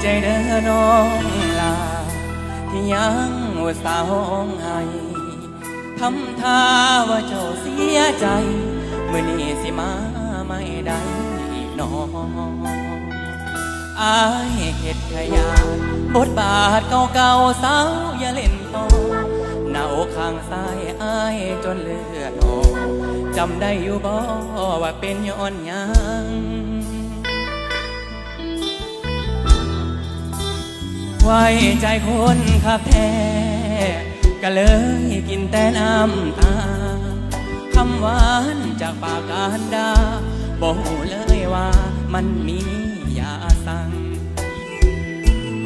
ใจเด้อน้องลา ที่ยังอุตส่าห์ห้องให้ทำท่าว่าเจ้าเสียใจเมื่อนี้สิมาไม่ได้น้องอายเห็ดขยานบทบาทเก่าๆสาวอย่าเล่นต่อหน้าอกข้างซ้ายอายจนเลือดออกจำได้อยู่บ่ว่าเป็นย้อนยัง ไว้ใจคนขับแท้ก็เลยกินแต่น้ำตาคำหวานจากปากการดาบอกเลยว่ามันมียาสั่ง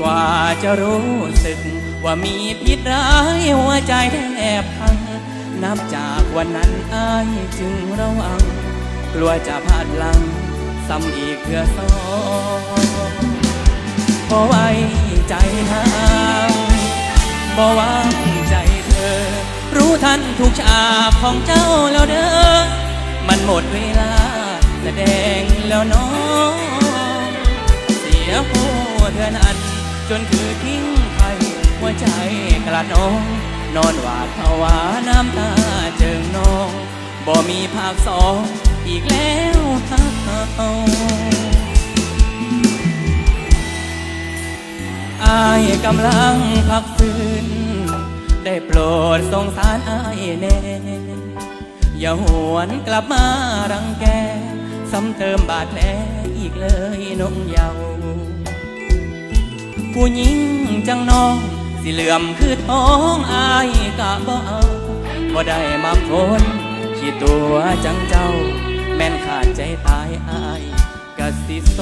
กว่าจะรู้สึกว่ามีพิษร้ายหัวใจแทบพัง นับจากวันนั้นอายจึงระวัง กลัวจะพลาดหลังซ้ำอีกเพื่อสองบ่ไว้ ใจทางบ่วางใจเธอ รู้ทันทุกฉากของเจ้าแล้วเด้อ มันหมดเวลาแสดงแล้วน้องเสียผู้เธอนั้นจนคือทิ้งไทยหัวใจกระนอง นอนหวาดภาวะน้ำตาเจิงนองบ่มีภาคสองอีกแล้วทัก อายกำลังพักฟื้น ได้โปรดสงสารอายแน่อย่าหวนกลับมารังแก ซ้ำเติมบาดแผลอีกเลยน้องเยาว์ผู้หญิงจังน้อง สิเหลื่อมคือท้องอายกะบ่เอาบ่ได้มาคนขี้ตัวจังเจ้า แม่นขาดใจตายอายกะสิโซ